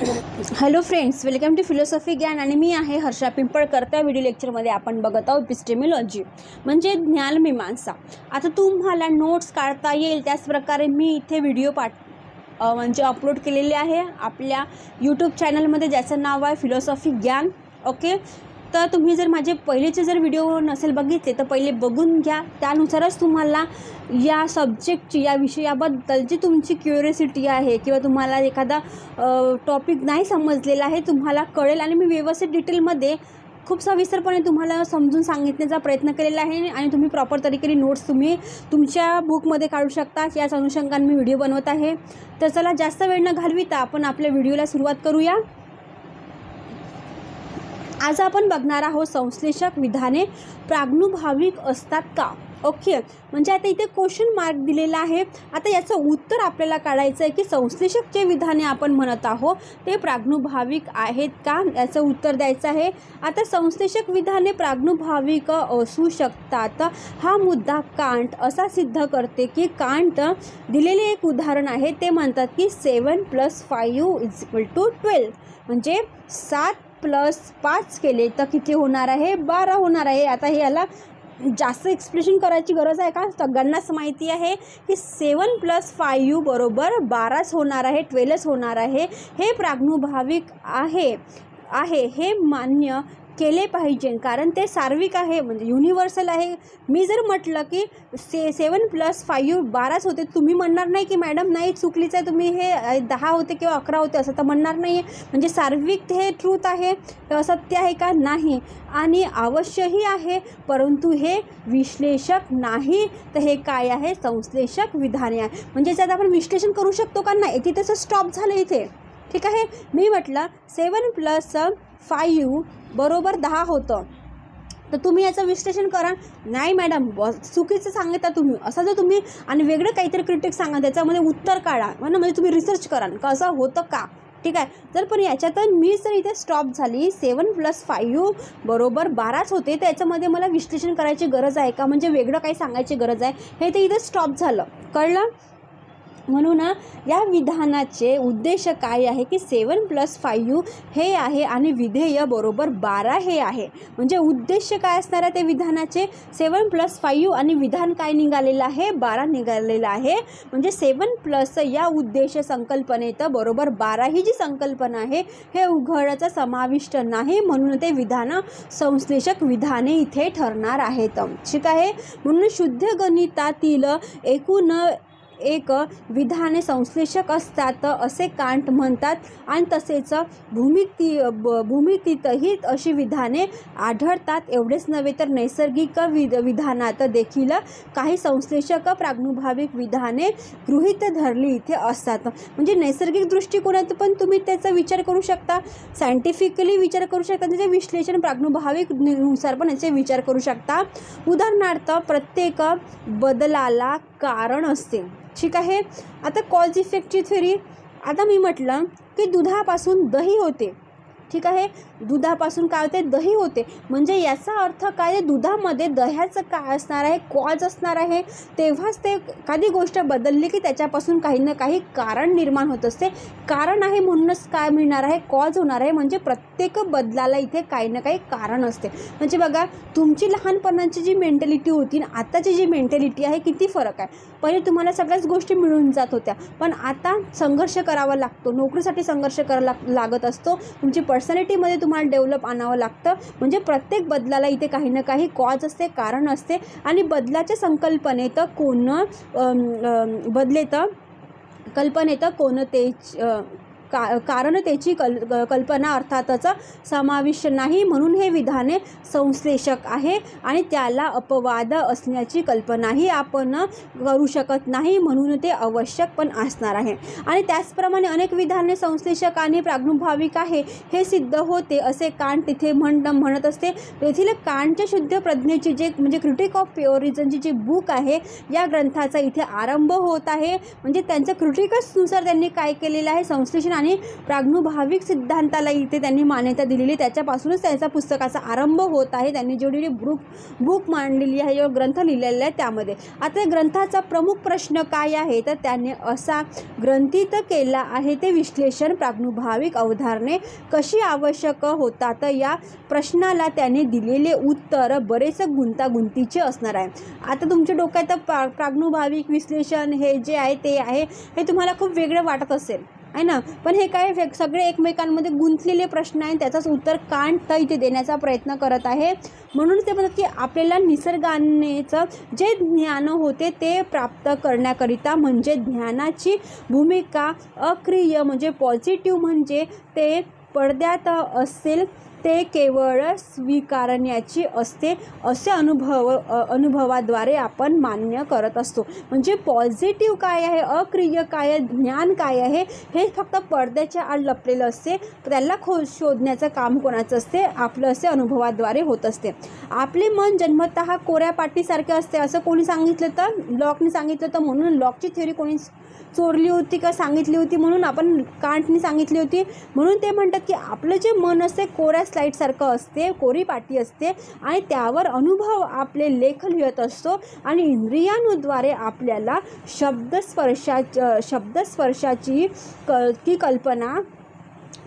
Hello friends welcome to philosophy ज्ञान आणि मी आहे हर्षा पिंपळकर. त्या व्हिडिओ लेक्चरमध्ये आपण बघत आहोत पिस्टेमिलॉजी म्हणजे ज्ञानमीमांसा आता तुम्हाला नोट्स काढता येईल त्याचप्रकारे मी इथे व्हिडिओ पाठ म्हणजे अपलोड केलेले आहे. आपल्या यूट्यूब चॅनलमध्ये ज्याचं नाव आहे फिलॉसॉफी ज्ञान ओके तर तुम्ही जर माझे पहिलेचे जर व्हिडिओ नसेल बघितले तर पहिले बघून घ्या. त्यानुसारच तुम्हाला या सब्जेक्टची या विषयाबद्दल जी तुमची क्युरिसिटी आहे किंवा तुम्हाला एखादा टॉपिक नाही समजलेला आहे तुम्हाला कळेल. आणि मी व्यवस्थित डिटेलमध्ये खूप सविस्तरपणे तुम्हाला समजून सांगितण्याचा प्रयत्न केलेला आहे आणि तुम्ही प्रॉपर तरीकेने नोट्स तुम्ही तुमच्या बुकमध्ये काढू शकता. याच अनुषंगाने मी व्हिडिओ बनवत आहे. तर चला जास्त वेळ न घालविता आपण आपल्या व्हिडिओला सुरुवात करूया. आज आपण बघणार आहोत संश्लेषक विधाने प्रागनुभाविक असतात का? ओके म्हणजे आता इथे क्वेश्चन मार्क दिलेला आहे. आता याचं उत्तर आपल्याला काढायचं आहे की संश्लेषक जे विधाने आपण म्हणत आहोत ते प्रागनुभाविक आहेत का? याचं उत्तर द्यायचं आहे. आता संश्लेषक विधाने प्रागनुभाविक असू शकतात. हा मुद्दा कांट असा सिद्ध करते की कांट दिलेले एक उदाहरण आहे. ते म्हणतात की seven plus five is equal to twelve म्हणजे सात प्लस पाच केले तर किती होणार आहे? बारा होणार आहे. आता हे याला जास्त एक्सप्लेशन करायची गरज आहे का? सगळ्यांनाच माहिती आहे की सेवन प्लस फायू बरोबर बाराच होणार आहे ट्वेल्वच होणार आहे. हे प्राग्नुभाविक आहे आहे. हे मान्य केले पाहिजे. कारण ते सार्विक आहे म्हणजे युनिव्हर्सल आहे. मी जर म्हटलं की से सेवन प्लस फाईव्ह बाराच होते तुम्ही म्हणणार नाही की मॅडम नाही चुकलीच आहे तुम्ही हे दहा होते किंवा अकरा होते असं तर म्हणणार नाही आहे म्हणजे सार्विक हे ट्रूथ आहे सत्य आहे का? नाही. आणि अवश्यही आहे परंतु हे विश्लेषक नाही. तर हे काय आहे? संश्लेषक विधाने आहे. म्हणजे याच्यात आपण विश्लेषण करू शकतो का? नाही. इथे तसं स्टॉप झालं इथे. ठीक आहे? मी म्हटलं सेवन प्लस फाईव्ह बरोबर दहा होतं. तर तुम्ही याचं विश्लेषण करा. नाही मॅडम चुकीचं सांगता तुम्ही. असं जर तुम्ही आणि वेगळं काहीतरी क्रिटिक सांगा त्याच्यामध्ये उत्तर काढा. म्हणा म्हणजे तुम्ही रिसर्च करा. का होतं का? ठीक आहे? जर पण याच्यात मी जर इथे स्टॉप झाली सेवन प्लस फाईव्ह बरोबर बाराच होते तर याच्यामध्ये मला विश्लेषण करायची गरज आहे का? म्हणजे वेगळं काही सांगायची गरज आहे? हे ते इथे स्टॉप झालं. कळलं? म्हणून या विधानाचे उद्देश काय आहे की सेवन प्लस फाईव्ह हे आहे आणि विधेय बरोबर बारा हे आहे. म्हणजे उद्देश काय असणार आहे ते विधानाचे? सेवन प्लस फाईव्ह आणि विधान काय निघालेलं आहे? बारा निघालेलं आहे. म्हणजे सेवन प्लस या उद्देश संकल्पनेत बरोबर बारा ही जी संकल्पना आहे हे उघडचा समाविष्ट नाही म्हणून ते विधान संश्लेषक विधाने इथे ठरणार आहेत. ठीक आहे? म्हणून शुद्ध गणितातील एकूण एक विधाने संश्लेषक असतात असे कांट म्हणतात. आणि तसेच भूमिती ब भूमितीतही अशी विधाने आढळतात. एवढेच नव्हे तर नैसर्गिक विध विधानात देखील काही संश्लेषक प्रागनुभाविक विधाने गृहीत धरली इथे असतात. म्हणजे नैसर्गिक दृष्टिकोनात पण तुम्ही त्याचा विचार करू शकता. सायंटिफिकली विचार करू शकता. त्याचे विश्लेषण प्रागनुभाविकनुसार पण याचे विचार करू शकता. उदाहरणार्थ प्रत्येक बदलाला कारण असते ठीक आहे? आता कॉज इफेक्टची थेरी आता मी म्हटलं की दुधापासून दही होते. ठीक आहे? दुधापासून काय होते? दही होते. म्हणजे याचा अर्थ काय? दुधामध्ये दह्याचं काय असणार आहे? कॉज असणार आहे. तेव्हाच ते एखादी गोष्ट बदलली की त्याच्यापासून काही ना काही कारण निर्माण होत असते. कारण आहे म्हणूनच काय मिळणार आहे? कॉज होणार आहे. म्हणजे प्रत्येक बदलाला इथे काही ना काही कारण असते. म्हणजे बघा तुमची लहानपणाची जी मेंटॅलिटी होती ना आताची जी मेंटॅलिटी आहे किती फरक आहे? पहिले तुम्हाला सगळ्याच गोष्टी मिळून जात होत्या. पण आता संघर्ष करावा लागतो. नोकरीसाठी संघर्ष करावा लाग लागत असतो. तुमची पर्सनॅलिटीमध्ये तुम्हाला डेव्हलप आणावं लागतं. म्हणजे प्रत्येक बदलाला इथे काही ना काही कॉज असते कारण असते. आणि बदलाच्या संकल्पनेत कोण बदलेत कल्पनेत कोणते का कारण त्याची कल कल्पना अर्थातच समाविष्ट नाही म्हणून हे विधाने संश्लेषक आहे आणि त्याला अपवाद असण्याची कल्पनाही आपण करू शकत नाही म्हणून ते आवश्यक पण असणार आहे. आणि त्याचप्रमाणे अनेक विधाने संश्लेषक आणि प्रागुभाविक आहे हे सिद्ध होते असे कांट तिथे म्हण म्हणत असते. तेथील कांटच्या शुद्ध प्रज्ञेची जे म्हणजे क्रिटिक ऑफ प्युअरिझनची जी बुक आहे या ग्रंथाचा इथे आरंभ होत आहे. म्हणजे त्यांचं क्रिटिकसनुसार त्यांनी काय केलेलं आहे? संश्लेषण आणि प्राग्नुभाविक सिद्धांताला इथे त्यांनी मान्यता दिलेली. त्याच्यापासूनच त्यांचा पुस्तकाचा आरंभ होत आहे. त्यांनी जेवढी बुक बुक मांडलेली आहे जेव्हा ग्रंथ लिहिलेला आहे त्यामध्ये. आता ग्रंथाचा प्रमुख प्रश्न काय आहे? तर त्याने असा ग्रंथित केला आहे ते विश्लेषण प्राग्नुभाविक अवधारणे कशी आवश्यक होतात? तर या प्रश्नाला त्याने दिलेले उत्तर बरेच गुंतागुंतीचे असणार आहे. आता तुमच्या डोक्यात प्रा प्राग्नुभाविक विश्लेषण हे जे आहे ते आहे. हे तुम्हाला खूप वेगळं वाटत असेल. आहे ना? पण हे काय सगळे एकमेकांमध्ये गुंतलेले प्रश्न आहे त्याचाच उत्तर कांट इथे देण्याचा प्रयत्न करत आहे. म्हणून ते म्हणतात की आपल्याला निसर्गानेचं जे ज्ञान होते ते प्राप्त करण्याकरिता म्हणजे ज्ञानाची भूमिका अक्रिय म्हणजे पॉझिटिव्ह म्हणजे ते पडद्यात असेल. ते केवळ स्वीकारण्याची असते असे अनुभव अनुभवाद्वारे आपण मान्य करत असतो. म्हणजे पॉझिटिव्ह काय आहे अक्रिय काय आहे ज्ञान काय आहे हे फक्त पडद्याच्या आड लपलेलं असते. त्याला खो शोधण्याचं काम कोणाचं असते आपलं असे अनुभवाद्वारे होत असते. आपले मन जन्मतः कोऱ्या पाटीसारखे असते असं कोणी सांगितलं तर? लॉकने सांगितलं तर म्हणून? लॉकची थेअरी कोणी चोरली होती का सांगितली होती म्हणून? आपण कांटनी सांगितली होती. म्हणून ते म्हणतात की आपलं जे मन असते कोऱ्या स्लाईडसारखं असते कोरी पाटी असते आणि त्यावर अनुभव आपले लेख लिहित असतो आणि इंद्रियांद्वारे आपल्याला शब्दस्पर्शा शब्दस्पर्शाची क की कल्पना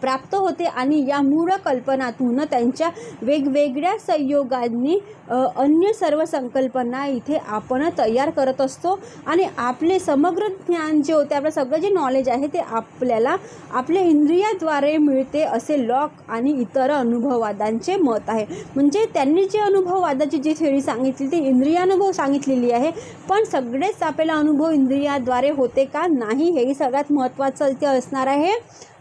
प्राप्त होते आणि या मूळ कल्पनातून त्यांच्या वेगवेगळ्या संयोगांनी अन्य सर्व संकल्पना इथे आपण तयार करत असतो. आणि आपले समग्र ज्ञान जे होते आपलं सगळं जे नॉलेज आहे ते आपल्याला आपल्या इंद्रियाद्वारे मिळते असे लॉक आणि इतर अनुभववादांचे मत आहे. म्हणजे त्यांनी जे अनुभववादाची जी थेरी सांगितली ती इंद्रियानुभव सांगितलेली आहे. पण सगळेच आपल्याला अनुभव इंद्रियाद्वारे होते का नाही हेही सगळ्यात महत्त्वाचं इथे असणार आहे.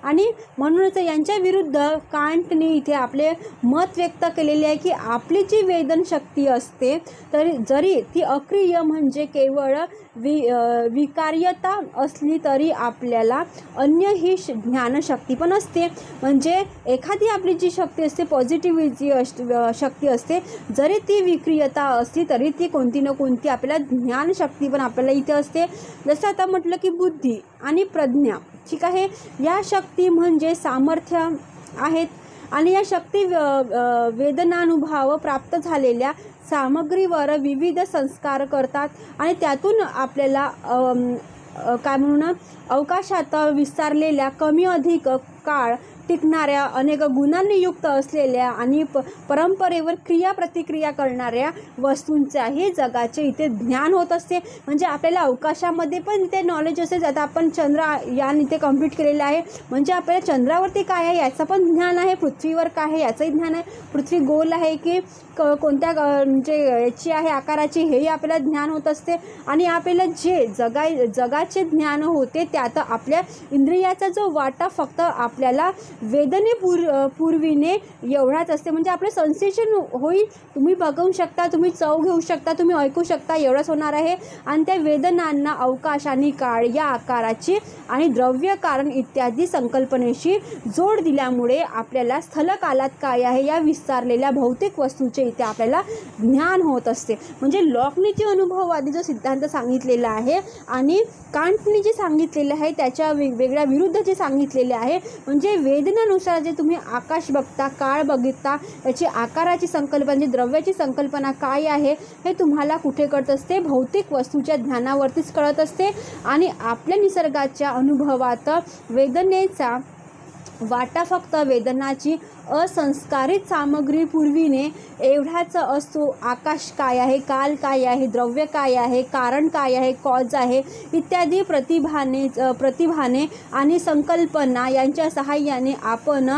आणि म्हणूनच यांच्या विरुद्ध कांटने इथे आपले मत व्यक्त केलेले आहे की आपली जी वेदन शक्ती असते तरी जरी ती अक्रिय म्हणजे केवळ वि विकार्यता असली तरी आपल्याला अन्य ही श ज्ञानशक्ती पण असते. म्हणजे एखादी आपली जी शक्ती असते पॉझिटिव्ह जी अश शक्ती असते जरी ती विक्रियता असली तरी ती कोणती ना कोणती आपल्याला ज्ञानशक्ती पण आपल्याला इथे असते. जसं आता म्हटलं की बुद्धी आणि प्रज्ञा. ठीक आहे? या शक्ती म्हणजे सामर्थ्य आहेत आणि या शक्ती वेदनानुभाव प्राप्त झालेल्या सामग्रीवर विविध संस्कार करतात आणि त्यातून आपल्याला काय म्हणून अवकाशात विस्तारलेल्या कमी अधिक काळ टिकणाऱ्या अनेक गुणांनी युक्त असलेल्या आणि प परंपरेवर क्रिया प्रतिक्रिया करणाऱ्या वस्तूंचाही जगाचे इथे ज्ञान होत असते. म्हणजे आपल्याला अवकाशामध्ये पण इथे नॉलेज असेल. आता आपण चंद्रयान इथे कंप्लीट केलेलं आहे. म्हणजे आपल्याला चंद्रावरती काय आहे याचं पण ज्ञान आहे. पृथ्वीवर काय आहे याचंही ज्ञान आहे. पृथ्वी गोल आहे की क कोणत्या ग- म्हणजे याची आहे आकाराची हेही आपल्याला ज्ञान होत असते. आणि आपल्याला जे जगाय जगाचे ज्ञान होते त्यात आपल्या इंद्रियाचा जो वाटा फक्त आपल्याला वेदने पूर पूर्वीने एवढाच असते. म्हणजे आपलं सन्सेशन होईल. तुम्ही बघू शकता तुम्ही चव घेऊ शकता तुम्ही ऐकू शकता एवढंच होणार आहे. आणि त्या वेदनांना अवकाश आणि काळ या आकाराची आणि द्रव्य कारण इत्यादी संकल्पनेशी जोड दिल्यामुळे आपल्याला स्थल कालात काय आहे या विस्तारलेल्या भौतिक वस्तूचे इथे आपल्याला ज्ञान होत असते. म्हणजे लॉकने जे अनुभववादी जो सिद्धांत सांगितलेला आहे आणि कांटने जे सांगितलेलं आहे त्याच्या वेगवेगळ्या विरुद्ध जे सांगितलेले आहे म्हणजे वेद वेदनानुसार जे तुम्ही आकाश बघता काळ बघता याची आकाराची संकल्पना जी द्रव्याची संकल्पना काय आहे हे तुम्हाला कुठे कळत असते? भौतिक वस्तूच्या ज्ञानावरतीच कळत असते. आणि आपल्या निसर्गाच्या अनुभवात वेदनेचा वाटा फक्त वेदनाची असंस्कारित सामग्री पूर्वीने एवढाच असतो आकाश काय आहे काल काय आहे द्रव्य काय आहे कारण काय आहे कॉज आहे इत्यादी प्रतिभाने प्रतिभाने आणि संकल्पना यांच्या सहाय्याने आपण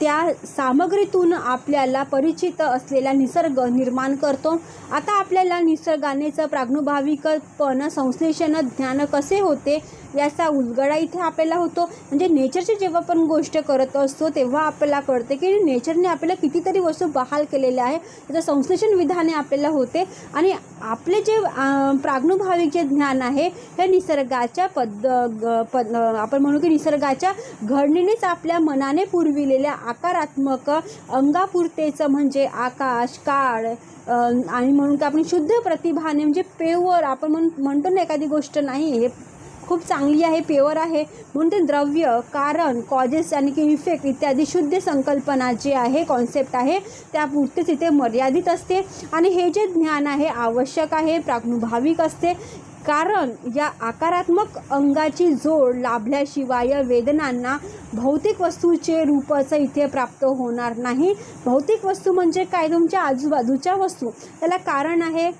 त्या सामग्रीतून आपल्याला परिचित असलेला निसर्ग निर्माण करतो. आता आपल्याला निसर्गानेच प्रागनुभाविकपण संश्लेषण ज्ञान कसे होते याचा उलगडा इथे आपल्याला होतो. म्हणजे नेचरची जेव्हा पण गोष्ट करत असतो तेव्हा आपल्याला कळते की नेचरने आपल्याला कितीतरी वस्तू बहाल केलेल्या आहे त्याचं संश्लेषण विधाने आपल्याला होते. आणि आपले जे अं, जे ज्ञान आहे हे निसर्गाच्या पद पद आपण म्हणू की निसर्गाच्या घडणीनेच आपल्या मनाने पुरविलेल्या आकारात्मक अंगापुरतेचं म्हणजे आकाश काळ आणि म्हणून की आपण शुद्ध प्रतिभाने म्हणजे पेवर आपण म्हण म्हणतो ना एखादी गोष्ट नाही हे खूप चांगली आहे प्युअर आहे. म्हणून ते द्रव्य कारण कॉजेस आणि की इफेक्ट इत्यादी शुद्ध संकल्पना जे आहे कॉन्सेप्ट आहे त्यापुरतेच इथे मर्यादित असते. आणि हे जे ज्ञान आहे आवश्यक आहे प्रागनुभाविक असते. कारण या आकारात्मक अंगाची जोड लाभल्याशिवाय वेदनांना भौतिक वस्तूचे रूपाचं इथे प्राप्त होणार नाही. भौतिक वस्तू म्हणजे काय? तुमच्या आजूबाजूच्या वस्तू. त्याला कारण आहे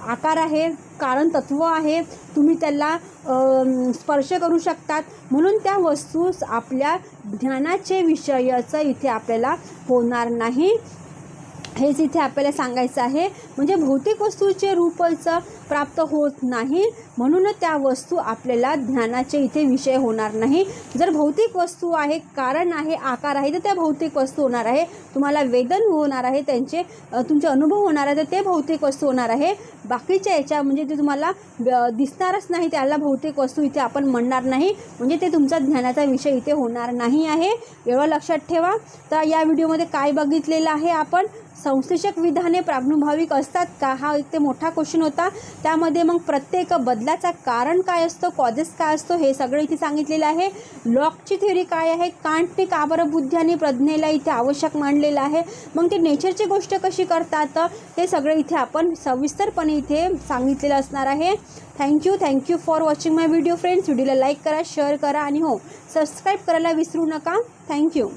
आकार आहे कारण तत्व आहे. तुम्ही त्याला स्पर्श करू शकतात. म्हणून त्या वस्तू आपल्या ज्ञानाचे विषयाचं इथे आपल्याला होणार नाही. हेच इथे आपल्याला सांगायचं आहे म्हणजे भौतिक वस्तूचे रूपच प्राप्त होत नाही म्हणून त्या वस्तू आपल्याला ज्ञानाचे इथे विषय होणार नाही. जर भौतिक वस्तू आहे कारण आहे आकार आहे तर त्या भौतिक वस्तू होणार आहे. तुम्हाला वेदन होणार आहे त्यांचे तुमचे अनुभव होणार आहे तर ते भौतिक वस्तू होणार आहे. बाकीच्या याच्या म्हणजे ते तुम्हाला दिसणारच नाही त्याला भौतिक वस्तू इथे आपण म्हणणार नाही. म्हणजे ते तुमचा ज्ञानाचा विषय इथे होणार नाही आहे. एवढं लक्षात ठेवा. तर या व्हिडिओमध्ये काय बघितलेलं आहे आपण? संश्लेषक विधाने प्रागनुभाविक असतात का? हा एक ते मोठा क्वेश्चन होता. त्यामध्ये मग प्रत्येक बदलाचा कारण काय असतं? कॉजेस काय असतो? हे सगळं इथे सांगितलेलं आहे. लॉकची थेअरी काय आहे? कांटने का बरं बुद्धी आणि प्रज्ञेला इथे आवश्यक मानलेलं आहे? मग ते नेचरची गोष्ट कशी करतात? हे सगळं इथे आपण सविस्तरपणे इथे सांगितलेलं असणार आहे. Thank you thank you for watching my video friends व्हिडिओला लाईक करा शेअर करा आणि हो सबस्क्राईब करायला विसरू नका. थँक्यू